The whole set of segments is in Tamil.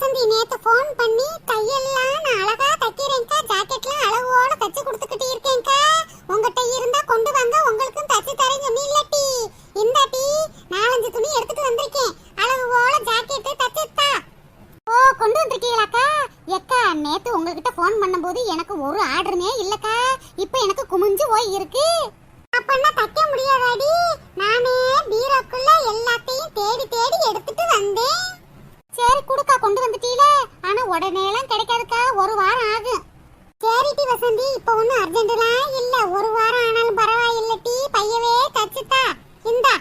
வசந்தி நேத்து ஃபோன் பண்ணி தையல்லாம் நான் அழகா தைக்கிறேன்க்கா ஜாக்கெட்லாம் அளவோட தச்சு கொடுத்துக்கிட்டு இருக்கேன்க்கா. உங்ககிட்ட இருந்தா கொண்டு வாங்க உங்களுக்கும் தச்சு தரேன் சொன்னீங்கட்டி இந்த டீ நாலஞ்சு துணி எடுத்துட்டு வந்திருக்கேன் அளவோட ஜாக்கெட்டு தச்சுத்தா ஓ கொண்டு வந்திருக்கீங்களாக்கா எக்கா நேத்து உங்ககிட்ட ஃபோன் பண்ணும்போது எனக்கு ஒரு ஆர்டருமே இல்லக்கா இப்போ எனக்கு குமிஞ்சு போய் இருக்கு அப்பன்னா தைக்க முடியாதாடி நானே பீரோக்குள்ள எல்லாத்தையும் தேடி தேடி எடுத்துட்டு வந்தேன் சரி குடுக்கா கொண்டு வந்துட்டீல ஆனா உடனேலாம் கிடைக்காதுக்கா ஒரு வாரம் ஆகும் சரிடி வசந்தி இப்போ ஒன்றும் அர்ஜென்ட்லாம் இல்ல ஒரு வாரம் ஆனாலும் பரவாயில்ல டீ பையவே தச்சுத்தா இந்தா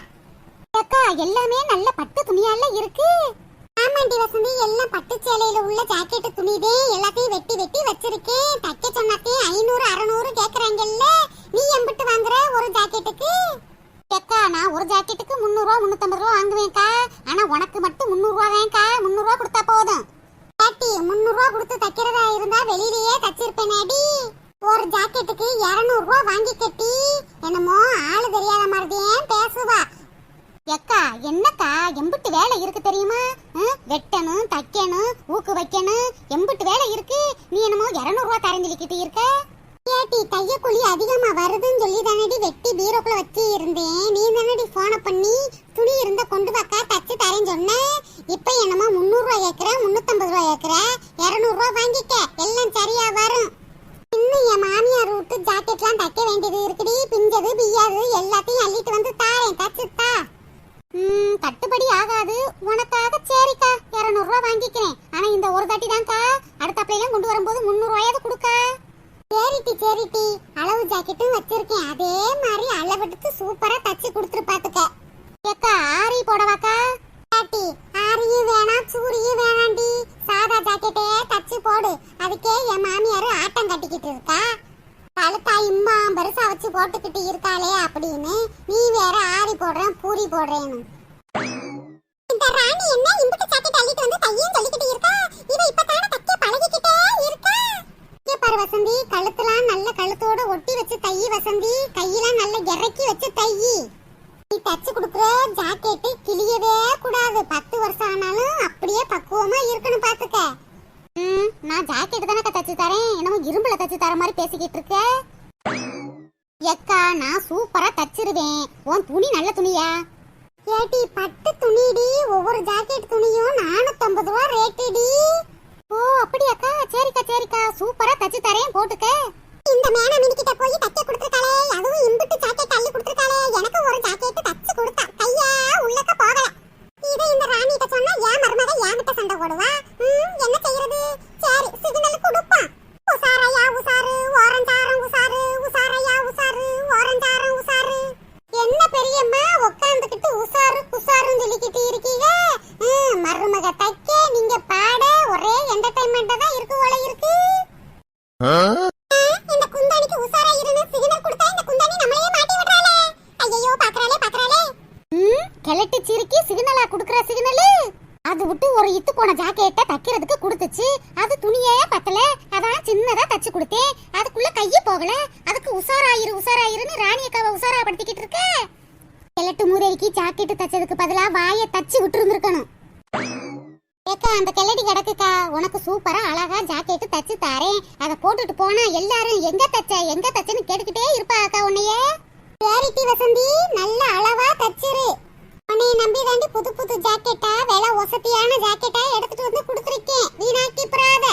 அக்கா எல்லாமே நல்ல பட்டு துணியால இருக்கு. ஆமாண்டி வசந்தி எல்லாம் பட்டு சேலையில உள்ள ஜாக்கெட் துணிதே எல்லாத்தையும் வெட்டி வெட்டி வச்சிருக்கேன். தைக்க சொன்னாத்தே ஐநூறு அறநூறு கேக்குறாங்கல்ல. நீ எம்பிட்டு வாங்குற ஒரு ஜாக்கெட்டுக்கு அக்கா நான் ஒரு ஜாக்கெட்டுக்கு முந்நூறுவா முந்நூத்தம்பது ரூபா வாங்குவேன்க்கா. ஆனா உனக்கு மட்டும் முந்நூறுவா வேன்க்கா முந்நூறுவா கொடுத்தா போதும். பாட்டி முந்நூறுவா கொடுத்து தைக்கிறதா இருந்தா வெளியிலேயே தச்சிருப்பேனாடி ஒரு ஜாக்கெட்டுக்கு இரநூறுவா வாங்கி கட்டி. என்னமோ ஆளு தெரியாத மாதிரியே பேசுவா. எக்கா என்னக்கா? எம்பிட்டு வேலை இருக்கு தெரியுமா? ம், வெட்டணும் தைக்கணும் ஊக்கு வைக்கணும். எம்பிட்டு வேலை இருக்கு? நீ என்னமோ இரநூறுவா தரஞ்சலிக்கிட்டு இருக்க? ஏட்டி தையக்கூலி அதிகமா வருதுன்னு சொல்லி தானடி வெட்டி பீரோக்குள்ள வச்சு இருந்தேன் நீ தானடி போனை பண்ணி துணி இருந்த கொண்டு வாக்கா தச்சு தரேன்னு சொன்ன. இப்ப என்னமோ முந்நூறுரூவா ஏக்கிற முந்நூற்றம்பது ரூபா ஏக்குற. இரநூறுவா வாங்கிக்க. எல்லாம் சரியா வரும். இன்னும் என் மாமியார் விட்டு ஜாக்கெட்லாம் தைக்க வேண்டியது இருக்குடி. பிஞ்சது பிய்யாது எல்லாத்தையும் அள்ளிட்டு வந்து தாரேன். தச்சுத்தா கட்டுப்படி ஆகாது. உனக்காக சரிக்கா. இரநூறுவா வாங்கிக்கிறேன். ஆனா இந்த ஒரு தாட்டி தான்க்கா அடுத்த அப்படியெல்லாம் கொண்டு வரும்போது முந்நூறுவாயாவது கொடுக்கா. சரிட்டி சரிட்டி. அளவு ஜாக்கெட்டும் வச்சிருக்கேன். அதே மாதிரி அளவெடுத்து சூப்பரா தச்சு கொடுத்துரு பாத்துக்க. ஏக்கா ஆரி போடவாக்கா. பாட்டி ஆரியும் வேணாம் சூரியும் வேணாண்டி. சாதா ஜாக்கெட்டே தச்சு போடு. அதுக்கே என் மாமியார் ஆட்டம் கட்டிக்கிட்டு இருக்கா. கழுத்தா இம்மா பெருசா வச்சு போட்டுக்கிட்டு இருக்காளே அப்படின்னு. நீ வேற ஆரி போடுறேன் பூரி போடுறேன்னு. இந்த ராணி என்ன இம்புட்டு ஜாக்கெட் அள்ளிட்டு வந்து தையும் சொல்லிக்கிட்டு இருக்கா? இவ இப்பதானே தைக்க பழகிக்கிட்டே இருக்கா? இங்க பாரு வசந்தி கழுத்துலாம் நல்ல கழுத்தோட ஒட்டி வச்சு தை வசந்தி. கையெல்லாம் நல்ல இறக்கி வச்சு தை. நீ தச்சு கொடுக்குற ஜாக்கெட்டு கிளியவே கூடாது. பத்து வருஷம் ஆனாலும் அப்படியே பக்குவமா இருக்கணும் பாத்துக்க. ம், நான் ஜாக்கெட் தானே தச்சு தரேன். என்னமோ இரும்புல தச்சு தர மாதிரி பேசிக்கிட்டு இருக்க. எக்கா நான் சூப்பரா தச்சிருவேன். உன் துணி நல்ல துணியா? ஏடி பட்டு துணிடி. ஒவ்வொரு ஜாக்கெட் துணியும் நானூத்தம்பது ரூபா ரேட்டுடி ஓ அப்படியாக்கா? சரிக்கா சரிக்கா. சூப்பரா தச்சு தரேன் போட்டுக்க. இந்த மேனா மினிக்கிட்ட போய் தைக்க கொடுத்துருக்காளே. அதுவும் இம்புட்டு ஜாக்கெட் தள்ளி கொடுத்துருக்காளே. எனக்கு ஒரு ஜாக்கெட் தச்சு கொடுத்தா. கையா உள்ளக்க போகல. இதை இந்த ராணிகிட்ட சொன்னா ஏன் மருமக ஏன்கிட்ட சண்டை போடுவா? ம், என்ன செய்யறது? சரி சிக்னல் கொடுப்பான் உசாரையா உசாரு ஓரஞ்சாரம் உசாரு உசாரையா உசாரு ஓரஞ்சாரம் உசாரு. என்ன பெரியம்மா உட்காந்துக்கிட்டு உசாரு குசாருன்னு சொல்லிக்கிட்டு இருக்கீங்க? மருமக தைக்க நீங்க பாட ஒரே என்டர்டைன்மெண்டா தான் இருக்கு போல இருக்கு இந்த குந்தாணிக்கு உசாரா இருந்து சிக்னல் கொடுத்தா இந்த குந்தாணி நம்மளையே மாட்டி விடுறாளே ஐயோ பாக்குறாளே பாக்குறாளே ம் கிழட்டு சிரிக்கி சிக்னலா குடுக்குற சிக்னலு அது விட்டு ஒரு இத்து போன ஜாக்கெட்டை தைக்கிறதுக்கு கொடுத்துச்சு அது துணியே பத்தல அதான் சின்னதா தச்சு கொடுத்தேன் அதுக்குள்ள கையே போகல அதுக்கு உசாராயிரு உசாராயிருன்னு ராணி அக்காவை உசாராப்படுத்திக்கிட்டு இருக்க கிழட்டு மூதேவிக்கு ஜாக்கெட்டு தச்சதுக்கு பதிலா வாயை தச்சு விட்டுருந்துருக்கணும் ஏக்கா அந்த கிளடி கிடக்குக்கா உனக்கு சூப்பரா அழகா ஜாக்கெட்டு தச்சு தாரேன் அதை போட்டுட்டு போனா எல்லாரும் எங்க தச்ச எங்க தச்சன்னு கேட்டுக்கிட்டே இருப்பா அக்கா உன்னைய. சேரிட்டி வசந்தி நல்ல அளவா தச்சிரு. உன்னைய நம்பி தாண்டி புது புது ஜாக்கெட்டா விலை வசதியான ஜாக்கெட்டா எடுத்துட்டு வந்து கொடுத்துருக்கேன். வீணாக்கி பிராத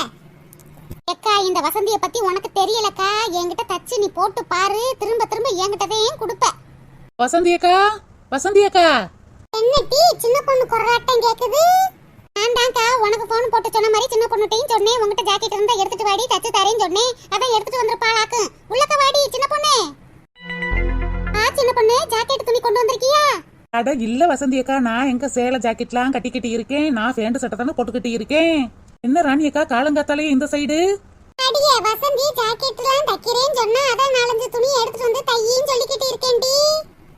ஏக்கா இந்த வசந்திய பத்தி உனக்கு தெரியலக்கா. என்கிட்ட தச்சு நீ போட்டு பாரு. திரும்ப திரும்ப என்கிட்டவே கொடுப்ப வசந்தி அக்கா வசந்தி அக்கா என்ன டீ சின்ன பொண்ணு குரலாட்டம் கேக்குது? ஆண்டாக்கா உனக்கு போன் போட்டு சொன்ன மாதிரி சின்ன பொண்ணுட்டையும் சொன்னேன். உங்ககிட்ட ஜாக்கெட் இருந்தா எடுத்துட்டு வாடி தச்சு தரேன்னு சொன்னேன். அதான் எடுத்துட்டு வந்திருப்பாளாக்கு உள்ளக்க வாடி சின்ன பொண்ணு. ஆ சின்ன பொண்ணு ஜாக்கெட் துணி கொண்டு வந்திருக்கியா? அட இல்ல வசந்தி அக்கா நான் எங்க சேலை ஜாக்கெட்லாம் கட்டிக்கிட்டு இருக்கேன். நான் ஃபேண்ட் சட்டை தானே போட்டுக்கிட்டு இருக்கேன். என்ன ராணி அக்கா காலங்காத்தாலே இந்த சைடு அடியே வசந்தி ஜாக்கெட்லாம் தைக்கிறேன்னு சொன்னா அதான் நாலஞ்சு துணி எடுத்துட்டு வந்து தையின்னு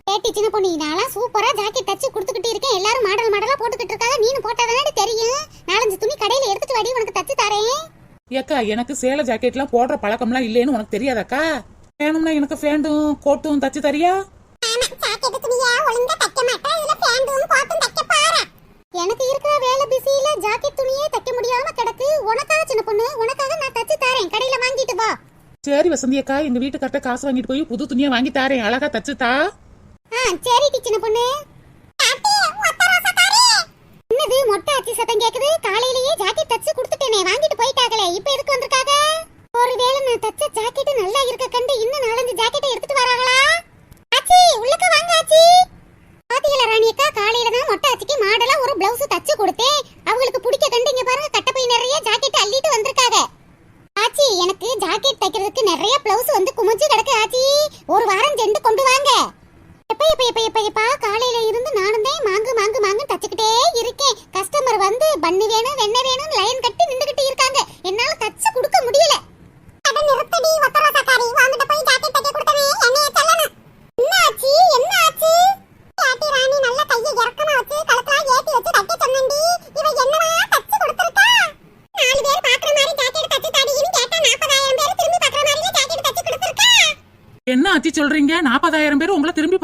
பேட்டி சின்ன பொண்ணு இதெல்லாம் சூப்பரா ஜாக்கெட் தச்சு கொடுத்துக்கிட்டு இருக்கேன். எல்லாரும் மாடல் மாடலா போட்டுக்கிட்டு இருக்காங்க நீனு போட்டாதானே தெரியும். நாலஞ்சு துணி கடையில எடுத்துட்டு வாடி உனக்கு தச்சு தரேன். ஏக்கா எனக்கு சேலை ஜாக்கெட்லாம் போடுற பழக்கம்லாம் இல்லைன்னு உனக்கு தெரியாதாக்கா? வேணும்னா எனக்கு ஃபேண்டும் கோட்டும் தச்சு தரியா? எனக்கு இருக்கிற வேலை பிஸியில ஜாக்கெட் துணியே தைக்க முடியாம கிடக்கு. உனக்காக சின்ன பொண்ணு உனக்காக நான் தச்சு தரேன். கடையில வாங்கிட்டு வா. சரி வசந்தியக்கா எங்க வீட்டுக்கார்ட்ட காசு வாங்கிட்டு போய் புது துணியை வாங்கி தரேன். அழகா தச்சு தா. ஆ சரி சின்ன பொண்ணு. என்னது மொட்டை அச்சி சத்தம் கேக்குது? காலையிலேயே ஜாக்கெட் தச்சு கொடுத்துட்டேனே வாங்கிட்டு போயிட்டாங்களே இப்போ எதுக்கு வந்திருக்காங்க ஒருவேளை நான் தச்ச ஜாக்கெட் நல்லா இருக்க கண்டு இன்னும் நாலஞ்சு ஜாக்கெட்டை எடுத்துட்டு வராங்களா? ஆச்சி உள்ளுக்கு வாங்க ஆச்சி பாத்தீங்களா ராணி அக்கா காலையில தான் மொட்டை ஆச்சிக்கு மாடலா ஒரு பிளவுஸ் தச்சு கொடுத்தேன். அவங்களுக்கு பிடிக்க கண்டு இங்க பாருங்க கட்டப்பை நிறைய ஜாக்கெட் அள்ளிட்டு வந்திருக்காங்க ஆச்சி எனக்கு ஜாக்கெட் தைக்கிறதுக்கு நிறைய பிளவுஸ் வந்து குமிஞ்சு கிடக்கு ஆச்சி ஒரு வாரம் ஜெண்டு கொண்டு வாங்க. எப்ப எப்ப எப்ப எப்ப எப்பா? காலையில இருந்து நானும் தான் மாங்கு மாங்கு மாங்கு தச்சுக்கிட்டே இருக்கேன். கஸ்டமர் வந்து பண்ணு வேணும் வெண்ணெய் வேணும்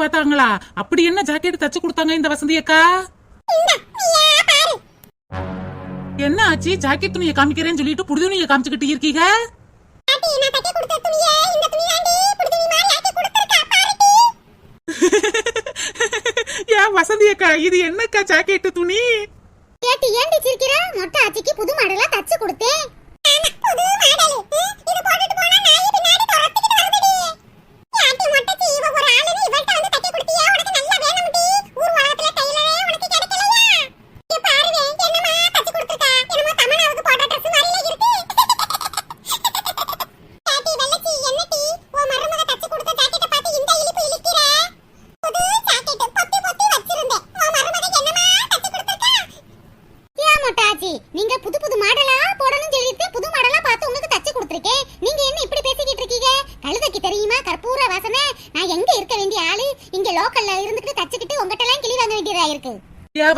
பார்த்தாங்களா? அப்படி என்ன ஜாக்கெட் தச்சு கொடுத்தாங்க இந்த வசந்தி அக்கா? என்ன ஆச்சு? ஜாக்கெட் துணியை காமிக்கிறேன்னு சொல்லிட்டு புது துணியை காமிச்சுக்கிட்டு இருக்கீங்க? ஏன் வசந்தி அக்கா இது என்னக்கா ஜாக்கெட் துணி? ஏட்டி ஏண்டி சிரிக்கிற? மொட்டை ஆச்சிக்கு புது மாடலா தச்சு கொடுத்தேன். புது மாடல். இது போட்டுட்டு போனா நாய் பின்னாடி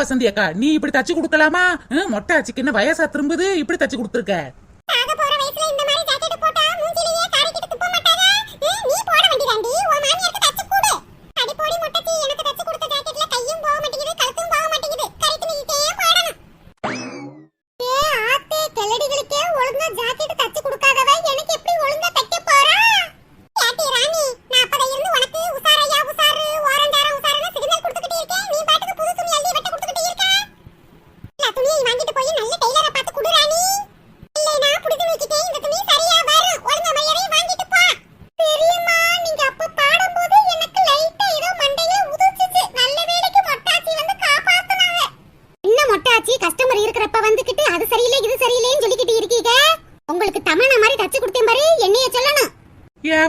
வசந்தி அக்கா. நீ இப்படி தச்சு கொடுக்கலாமா? மொட்டை ஆச்சுக்கு என்ன வயசா திரும்புது? இப்படி தச்சு கொடுத்துருக்க. ஜாக்கெட்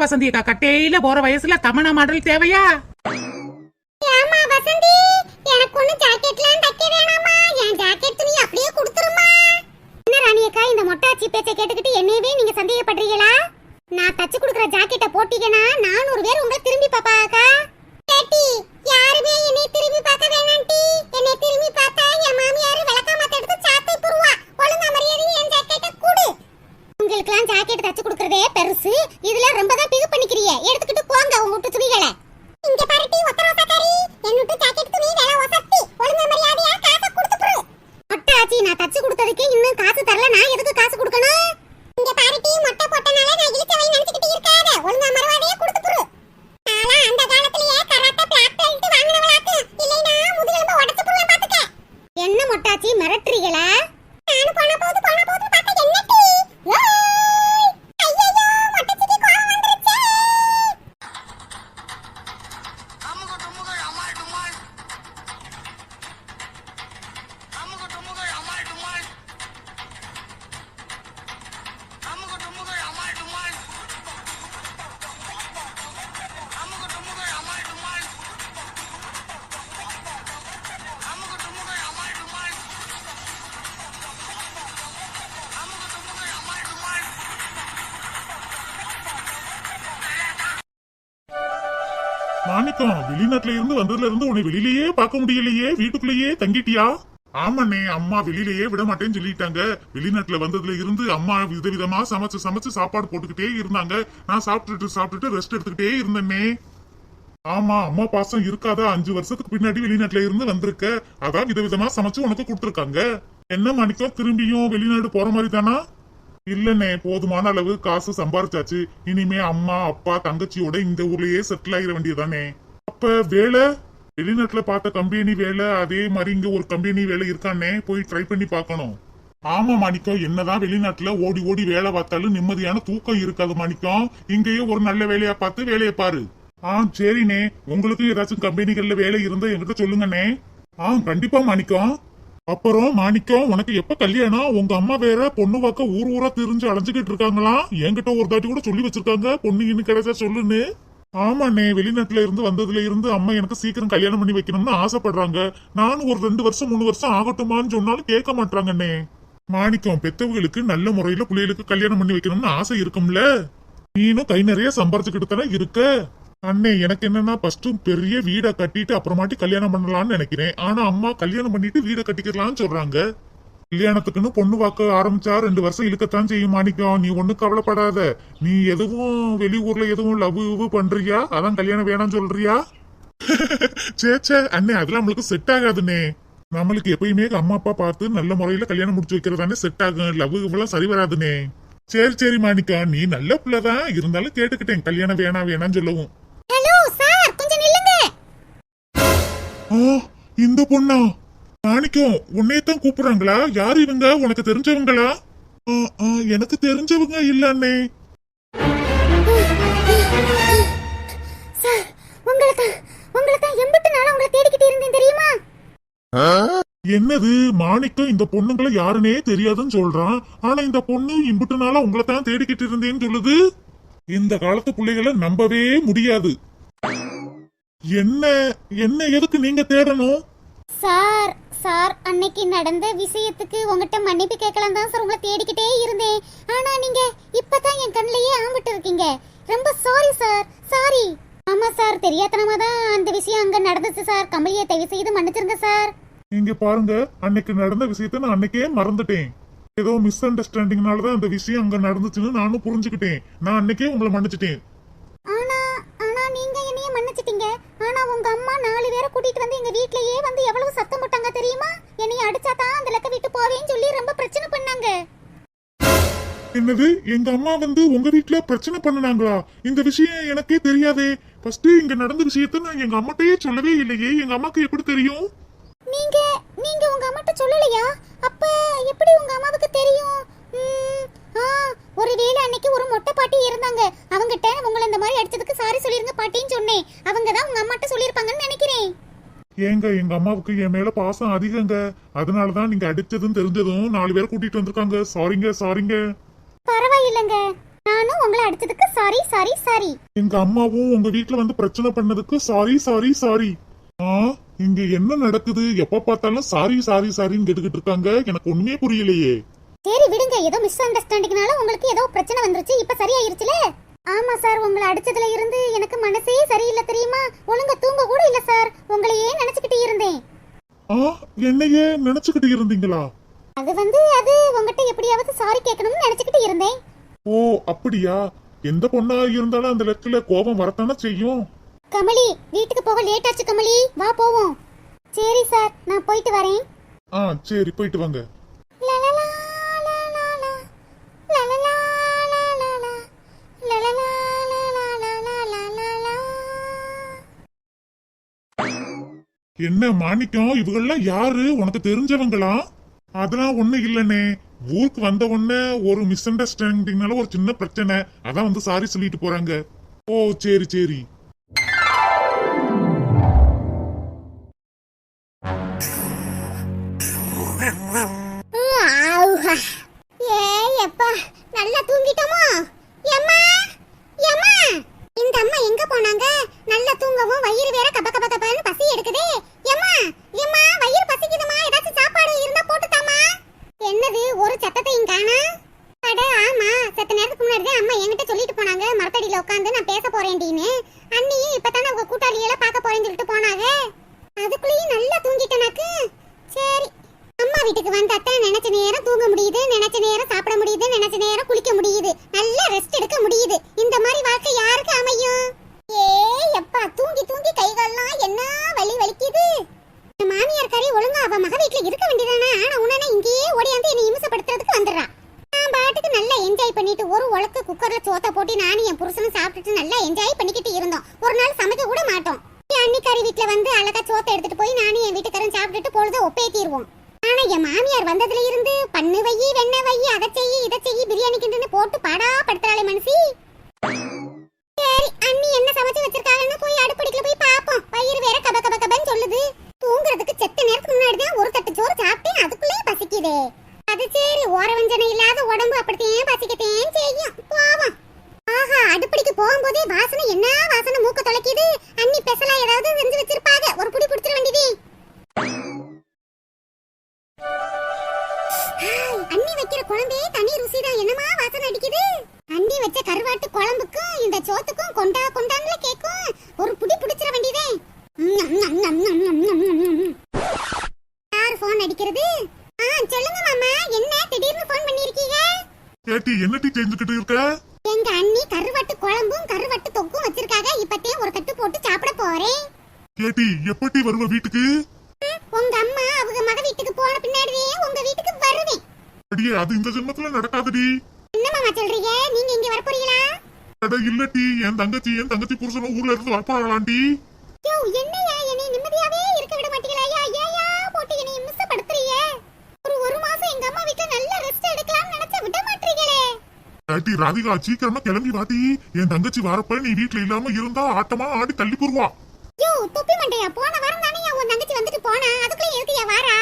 வசந்தி அக்கா கட்டையில போற வயசுல தமனா மாடல் தேவையா? ஏமா வசந்தி எனக்கு ஒண்ணு ஜாக்கெட்லாம் தைக்க வேணாமா என் ஜாக்கெட் துணி அப்படியே கொடுத்துருமா. என்ன ராணி அக்கா இந்த மொட்டாச்சி பேச்சை கேட்டுக்கிட்டு என்னையவே நீங்க சந்தேகப்படுறீங்களா? நான் தச்சு கொடுக்குற ஜாக்கெட்டை போட்டீங்கன்னா நானூறு பேர் உங்களை திரும்பி பாப்பாக்கா என்ன மொட்டாச்சி மிரட்டுறீங்களா? மாணிக்கம் வெளிநாட்டுல இருந்து வந்ததுல இருந்து உன்னை வெளியிலேயே பார்க்க முடியலையே வீட்டுக்குள்ளேயே தங்கிட்டியா? ஆமாண்ணே அம்மா வெளியிலேயே விட மாட்டேன்னு சொல்லிட்டாங்க. வெளிநாட்டுல வந்ததுல இருந்து அம்மா விதவிதமா சமைச்சு சமைச்சு சாப்பாடு போட்டுக்கிட்டே இருந்தாங்க. நான் சாப்பிட்டுட்டு சாப்பிட்டுட்டு ரெஸ்ட் எடுத்துக்கிட்டே இருந்தேன்னே ஆமா அம்மா பாசம் இருக்காதா? அஞ்சு வருஷத்துக்கு பின்னாடி வெளிநாட்டுல இருந்து வந்திருக்க. அதான் விதவிதமா சமைச்சு உனக்கு கொடுத்துருக்காங்க. என்ன மாணிக்கம் திரும்பியும் வெளிநாடு போற மாதிரி தானா? இல்லனே போதுமான அளவு காசு சம்பாரிச்சாச்சு. இனிமே அம்மா அப்பா தங்கச்சியோட இந்த ஊர்லயே செட்டில் ஆகிட வேண்டியதானே அப்ப வேலை? வெளிநாட்டுல பார்த்த கம்பெனி வேலை அதே மாதிரி இங்க ஒரு கம்பெனி வேலை இருக்கானே போய் ட்ரை பண்ணி பார்க்கணும். ஆமா மாணிக்கம் என்னதான் வெளிநாட்டுல ஓடி ஓடி வேலை பார்த்தாலும் நிம்மதியான தூக்கம் இருக்காது மாணிக்கம் இங்கேயே ஒரு நல்ல வேலையா பார்த்து வேலையை பாரு. ஆ சரிண்ணே. உங்களுக்கு ஏதாச்சும் கம்பெனிகள்ல வேலை இருந்தா என்கிட்ட சொல்லுங்கண்ணே. ஆ கண்டிப்பா மாணிக்கம் அப்புறம் மாணிக்கம் உனக்கு எப்ப கல்யாணம்? உங்க அம்மா வேற பொண்ணு பார்க்க ஊர் ஊரா திரிஞ்சு அலைஞ்சுக்கிட்டு இருக்காங்களாம் என்கிட்ட ஒரு தாட்டி கூட சொல்லி வச்சிருக்காங்க. பொண்ணு இன்னும் கிடைச்சா சொல்லுன்னு. ஆமாண்ணே வெளிநாட்டுல இருந்து வந்ததுல இருந்து அம்மா எனக்கு சீக்கிரம் கல்யாணம் பண்ணி வைக்கணும்னு ஆசைப்படுறாங்க. நானும் ஒரு ரெண்டு வருஷம் மூணு வருஷம் ஆகட்டுமான்னு சொன்னாலும் கேட்க மாட்டாங்கண்ணே மாணிக்கம் பெத்தவங்களுக்கு நல்ல முறையில பிள்ளைகளுக்கு கல்யாணம் பண்ணி வைக்கணும்னு ஆசை இருக்கும்ல? நீனும் கை நிறைய சம்பாரிச்சுக்கிட்டு தானே இருக்க? அண்ணே எனக்கு என்னன்னா ஃபர்ஸ்ட் பெரிய வீடை கட்டிட்டு அப்புறமாட்டி கல்யாணம் பண்ணலாம்னு நினைக்கிறேன். ஆனா அம்மா கல்யாணம் பண்ணிட்டு வீடை கட்டிக்கலாம்னு சொல்றாங்க. கல்யாணத்துக்குன்னு பொண்ணு பார்க்க ஆரம்பிச்சா ரெண்டு வருஷம் இழுக்கத்தான் செய்யும் மாணிக்கம். நீ ஒண்ணும் கவலைப்படாத. நீ எதுவும் வெளியூர்ல எதுவும் லவ் இவு பண்றியா? அதான் கல்யாணம் வேணாம்னு சொல்றியா? சே சே அண்ணே அதெல்லாம் நம்மளுக்கு செட் ஆகாதுண்ணே. நம்மளுக்கு எப்பயுமே அம்மா அப்பா பார்த்து நல்ல முறையில கல்யாணம் முடிச்சு வைக்கிறதானே செட் ஆகும். லவ் இவ்வளவு சரி வராதுண்ணே. சரி சரி மாணிக்கா நீ நல்ல பிள்ளைதான். இருந்தாலும் கேட்டுக்கிட்டேன். கல்யாணம் வேணாம் வேணாம்னு சொல்லவும் ஹலோ சார் கொஞ்சம் நில்லுங்க ஆ இந்த பொண்ணா? மாணிக்கம் உன்னையத்தான் கூப்பிடுறாங்களா? யார் இவங்க? உனக்கு தெரிஞ்சவங்களா? எனக்கு தெரிஞ்சவங்க இல்ல அண்ணே. என்னது? மாணிக்கம் இந்த பொண்ணுங்களை யாருன்னே தெரியாதுன்னு சொல்றான். ஆனா இந்த பொண்ணு இம்புட்டு நாளா உங்களை தான் தேடிக்கிட்டு இருந்தேன்னு சொல்லுது? இந்த காலத்து பிள்ளைகளை நம்பவே முடியாது. என்ன என்ன எதுக்கு நீங்க தேடணும்? சார் சார் அன்னைக்கு நடந்த விஷயத்துக்கு உங்ககிட்ட மன்னிப்பு கேட்கலாம் தான் சார் உங்களை தேடிக்கிட்டே இருந்தேன். ஆனா நீங்க இப்பதான் என் கண்ணிலேயே ஆம்பிட்டு இருக்கீங்க. ரொம்ப சாரி சார் சாரி ஆமா சார் தெரியாதனமா தான் அந்த விஷயம் அங்க நடந்துச்சு சார். கமலியை தயவு செய்து மன்னிச்சிருங்க சார். இங்க பாருங்க அன்னைக்கு நடந்த விஷயத்த நான் அன்னைக்கே மறந்துட்டேன். ஏதோ மிஸ் அண்டர்ஸ்டாண்டிங்னால தான் அந்த விஷயம் அங்க நடந்துச்சுன்னு நானும் புரிஞ்சுக்கிட்டேன். நான் அன்னைக்கே உங்களை மன்னிச்சிட்டேன். கூட்டிட்டு வந்து எங்க வீட்லயே வந்து எவ்வளவு சத்தம் போட்டாங்க தெரியுமா? என்னைய அடிச்சா தான் அந்த லக்க விட்டு போவேன்னு சொல்லி ரொம்ப பிரச்சனை பண்ணாங்க. என்னது? எங்க அம்மா வந்து உங்க வீட்ல பிரச்சனை பண்ணுனாங்களா? இந்த விஷயம் எனக்கே தெரியாதே. ஃபர்ஸ்ட் இங்க நடந்த விஷயத்த நான் எங்க அம்மாட்டையே சொல்லவே இல்லையே. எங்க அம்மாக்கு எப்படி தெரியும்? நீங்க நீங்க உங்க அம்மாட்ட சொல்லலையா? அப்ப எப்படி உங்க அம்மாவுக்கு தெரியும் ம், ஆ ஒருவேளை அன்னைக்கு ஒரு மொட்டை பாட்டி இருந்தாங்க அவங்கிட்ட உங்களை இந்த மாதிரி அடிச்சதுக்கு சாரி சொல்லிருங்க பாட்டின்னு சொன்னேன் அவங்க தான் உங்க அம்மாட்ட சொல்லியிருப்பாங்கன்னு நினைக்கிறேன் ஏங்க எங்க அம்மாவுக்கு என் மேல பாசம் அதிகங்க. அதனாலதான் நீங்க அடிச்சதுன்னு தெரிஞ்சதும் நாலு பேரை கூட்டிட்டு வந்திருக்காங்க. சாரிங்க சாரிங்க பரவாயில்லைங்க. நானும் உங்களை அடிச்சதுக்கு சாரி சாரி சாரி எங்க அம்மாவும் உங்க வீட்ல வந்து பிரச்சனை பண்ணதுக்கு சாரி சாரி சாரி ஆ இங்க என்ன நடக்குது? எப்ப பார்த்தாலும் சாரி சாரி சாரின்னு கேட்டுக்கிட்டு இருக்காங்க. எனக்கு ஒண்ணுமே புரியலையே. சரி விடுங்க. ஏதோ மிஸ் அண்டர்ஸ்டாண்டிங்னால உங்களுக்கு ஏதோ பிரச்சனை வந்துருச்சு. இப்ப சரியாயிருச்சுல? ஆமா சார் உங்களை அடிச்சதுல இருந்து எனக்கு மனசே சரியில்லை தெரியுமா? ஒழுங்கா தூங்க கூட இல்ல சார். உங்களையே ஆ? என்னையே நினைச்சுக்கிட்டு இருந்தீங்களா? அது வந்து அது உங்ககிட்ட எப்படியாவது சாரி கேட்கணும்னு நினைச்சுக்கிட்டு இருந்தேன். ஓ அப்படியா? எந்த பொண்ணா இருந்தாலும் அந்த லெக்கில கோபம் வரத்தானே செய்யும்? கமலி வீட்டுக்கு போக லேட் ஆச்சு கமலி. வா போவோம். சரி சார் நான் போயிட்டு வரேன். ஆ சரி போயிட்டு வாங்க. என்ன மாணிக்கம் இவங்கெல்லாம் யாரு? உனக்கு தெரிஞ்சவங்களா? அதெல்லாம் ஒண்ணு இல்லனே ஊருக்கு வந்த உடனே ஒரு மிஸ் அண்டர்ஸ்டாண்டிங்னால ஒரு சின்ன பிரச்சனை. அதான் வந்து சாரி சொல்லிட்டு போறாங்க. ஓ சரி சரி. வீட்டுக்கு வந்தா தான் நினைச்ச நேரம் தூங்க முடியுது நினைச்ச நேரம் ஆ சொல்லுங்க மாமா என்ன திடீர்னு போன் பண்ணிருக்கீங்க கேட்டி என்ன டீ செஞ்சுக்கிட்டு இருக்க? எங்க அண்ணி கருவாட்டு குழம்பும் கருவாட்டு தொக்கும் வச்சிருக்காங்க இப்பத்தே ஒரு தட்டு போட்டு சாப்பிட போறேன். கேட்டி எப்பட்டி வருவ வீட்டுக்கு? உங்க அம்மா அவங்க மக வீட்டுக்கு போன பின்னாடியே உங்க வீட்டுக்கு வருவேன். அடியே அது இந்த ஜென்மத்துல நடக்காதுடி. என்ன மாமா சொல்றீங்க? நீங்க இங்க வர போறீங்களா அட இல்லட்டி என் தங்கச்சி என் தங்கச்சி புருஷனும் ஊர்ல இருந்து வரப்போறாளாண்டி யோ என்னையா? என்னை நிம்மதியாவே இருக்க விட மாட்டீங்களா? ஏயா போட்டு என்னை எங்க அம்மா வீட்ல நல்ல ரெஸ்ட் எடுக்கலாம்னு நினைச்ச விட மாட்டீங்களே. கேட்டி ராதிகா சீக்கிரமா கிளம்பி வாட்டி என் தங்கச்சி வரப்ப நீ வீட்டுல இல்லாம இருந்தா ஆட்டமா ஆடி தள்ளி போடுவா. யோ தொப்பி மண்டையா? போன வாரம் தானே உன் தங்கச்சி வந்துட்டு போனா? அதுக்குள்ள எதுக்குயா வாரா?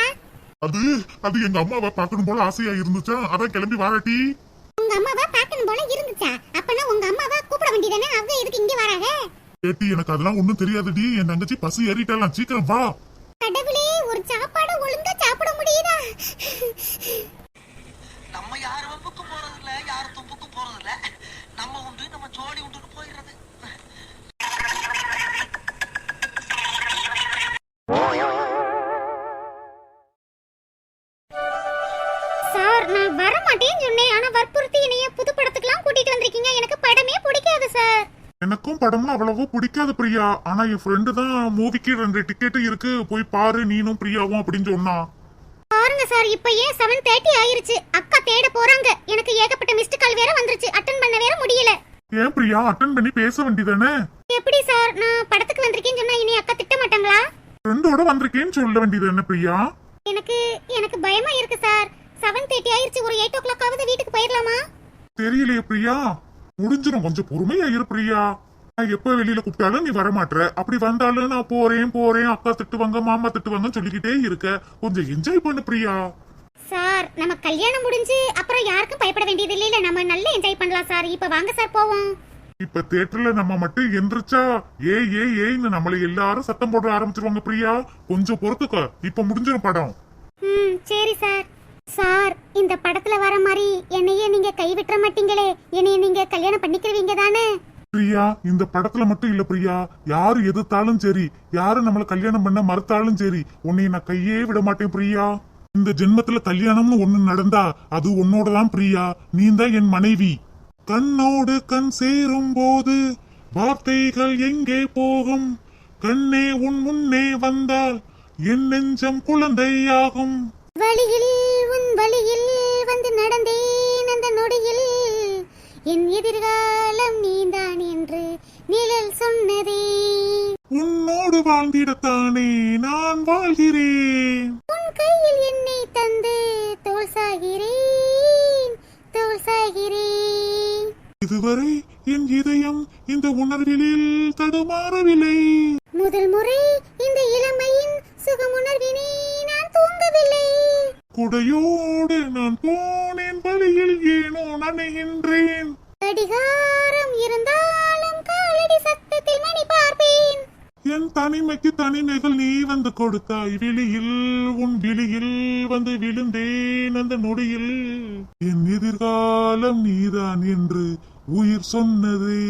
அது அது எங்க அம்மாவை பார்க்கணும் போல ஆசையா இருந்துச்சா? அதான் கிளம்பி வாராட்டி உங்க அம்மாவா பார்க்கணும் போல இருந்துச்சா? அப்பனா உங்க அம்மாவா கூப்பிட வேண்டியதானே? அவங்க எதுக்கு இங்க வராங்க? கேட்டி எனக்கு அதெல்லாம் ஒண்ணும் தெரியாதுடி என் தங்கச்சி பசி ஏறிட்டாலாம் சீக்கிரம் வா. கடவுளே நம்ம யார் வம்புக்கும் போறது இல்ல யார் தும்புக்கும் போறது இல்ல நம்ம உண்டு நம்ம ஜோடி உண்டுன்னு போயிடுறது. சார் நான் வர மாட்டேன்னு சொன்னேன். ஆனா வற்புறுத்தி என்னைய புது படத்துக்குலாம் கூட்டிட்டு வந்திருக்கீங்க. எனக்கு படமே பிடிக்காது சார். எனக்கும் படம்னா அவ்வளவோ பிடிக்காது பிரியா. ஆனா என் ஃப்ரெண்டு தான் மூவிக்கு ரெண்டு டிக்கெட் இருக்கு. போய் பாரு நீனும் பிரியாவும் அப்படின்னு சொன்னா பாருங்க சார் இப்ப ஏன் செவன் தேர்ட்டி ஆயிருச்சு? அக்கா தேட போறாங்க. எனக்கு ஏகப்பட்ட மிஸ்டு கால் வேற வந்துருச்சு. அட்டன் பண்ண வேற முடியல. ஏன் பிரியா? அட்டன் பண்ணி பேச வேண்டியதானே? எப்படி சார்? நான் படத்துக்கு வந்திருக்கேன்னு சொன்னா இனி அக்கா திட்ட மாட்டாங்களா? ஃப்ரெண்டோட வந்திருக்கேன்னு சொல்ல வேண்டியது என்ன பிரியா? எனக்கு எனக்கு பயமா இருக்கு சார். செவன் தேர்ட்டி ஆயிருச்சு. ஒரு எயிட் ஓ கிளாக் ஆகுது வீட்டுக்கு போயிடலாமா தெரியலையே பிரியா. முடிஞ்சிடும் கொஞ்சம் பொறுமையா இரு பிரியா. நான் எப்ப வெளியில கூப்பிட்டாலும் நீ வர மாட்ற அப்படி வந்தாலும் நான் போறேன் போறேன். அக்கா திட்டுவாங்க மாமா திட்டுவாங்கன்னு சொல்லிக்கிட்டே இருக்க. கொஞ்சம் என்ஜாய் பண்ணு பிரியா. சார் நம்ம கல்யாணம் முடிஞ்சு அப்புறம் யாருக்கும் பயப்பட வேண்டியது இல்ல நம்ம நல்லா என்ஜாய் பண்ணலாம் சார். இப்ப வாங்க சார் போவோம். இப்ப தியேட்டர்ல நம்ம மட்டும் எந்திரிச்சா ஏ ஏ ஏன்னு நம்மள எல்லாரும் சத்தம் போட ஆரம்பிச்சிருவாங்க பிரியா. கொஞ்சம் பொறுத்துக்க. இப்ப முடிஞ்சிடும் படம். ம் சரி சார். சார் இந்த படத்துல வர மாதிரி என்னையே நீங்க கைவிட்டுற மாட்டீங்களே. என்னைய நீங்க கல்யாணம் பண்ணிக்கிறவீங்க தானே? பிரியா இந்த படத்துல மட்டும் இல்ல பிரியா. யாரு எதிர்த்தாலும் சரி யாரு நம்மள கல்யாணம் பண்ண மறுத்தாலும் சரி உன்னை நான் கையே விட மாட்டேன் பிரியா. இந்த ஜென்மத்துல கல்யாணம்னு ஒண்ணு நடந்தா அது உன்னோட தான் பிரியா. நீ தான் என் மனைவி. கண்ணோடு கண் சேரும் போது வார்த்தைகள் எங்கே போகும்? கண்ணே உன் முன்னே வந்தால் என் நெஞ்சம் குழந்தையாகும். வழியில் உன் வழியில் வந்து நடந்தேன் அந்த நொடியில். என் எதிர்காலம் நீதான் என்று நிழல் சொன்னதே. உன்னோடு வாழ்ந்திடத்தானே நான் வாழ்கிறேன். உன் கையில் என்னை தந்து தோல் சாகிறேன் தோல் சாகிறேன். இதுவரை என் இதயம் இந்த உணர்விலில் தடுமாறவில்லை. முதல் முறை இந்த இளமையின் சுகமுணர்வினை நான் தூங்கவில்லை. குடையோடு கொடுத்தாய் வெளியில் உன் விழியில் வந்து விழுந்தேன் அந்த நொடியில். என் எதிர்காலம் நீதான் என்று உயிர் சொன்னதே.